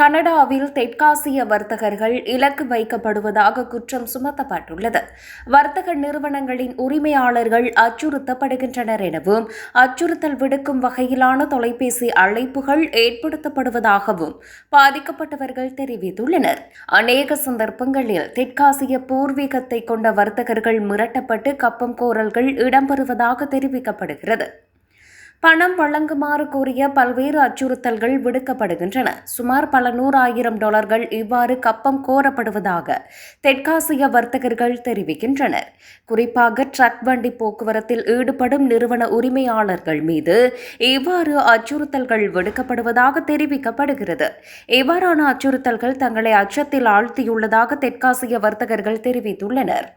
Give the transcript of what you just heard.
கனடாவில் தெற்காசிய வர்த்தகர்கள் இலக்கு வைக்கப்படுவதாக குற்றம் சுமத்தப்பட்டுள்ளது. வர்த்தக நிறுவனங்களின் உரிமையாளர்கள் அச்சுறுத்தப்படுகின்றனர் எனவும் அச்சுறுத்தல் விடுக்கும் வகையிலான தொலைபேசி அழைப்புகள் ஏற்படுத்தப்படுவதாகவும் பாதிக்கப்பட்டவர்கள் தெரிவித்துள்ளனர். அநேக சந்தர்ப்பங்களில் தெற்காசிய பூர்வீகத்தை கொண்ட வர்த்தகர்கள் மிரட்டப்பட்டு கப்பம் கோரல்கள் இடம்பெறுவதாக தெரிவிக்கப்படுகிறது. பணம் வழங்குமாறு கூறிய பல்வேறு அச்சுறுத்தல்கள் விடுக்கப்படுகின்றன. சுமார் பல நூறாயிரம் டாலர்கள் இவ்வாறு கப்பம் கோரப்படுவதாக தெற்காசிய வர்த்தகர்கள் தெரிவிக்கின்றனர். குறிப்பாக ட்ரக் வண்டி போக்குவரத்தில் ஈடுபடும் நிறுவன உரிமையாளர்கள் மீது இவ்வாறு அச்சுறுத்தல்கள் விடுக்கப்படுவதாக தெரிவிக்கப்படுகிறது. இவ்வாறான அச்சுறுத்தல்கள் தங்களை அச்சத்தில் ஆழ்த்தியுள்ளதாக தெற்காசிய வர்த்தகர்கள் தெரிவித்துள்ளனர்.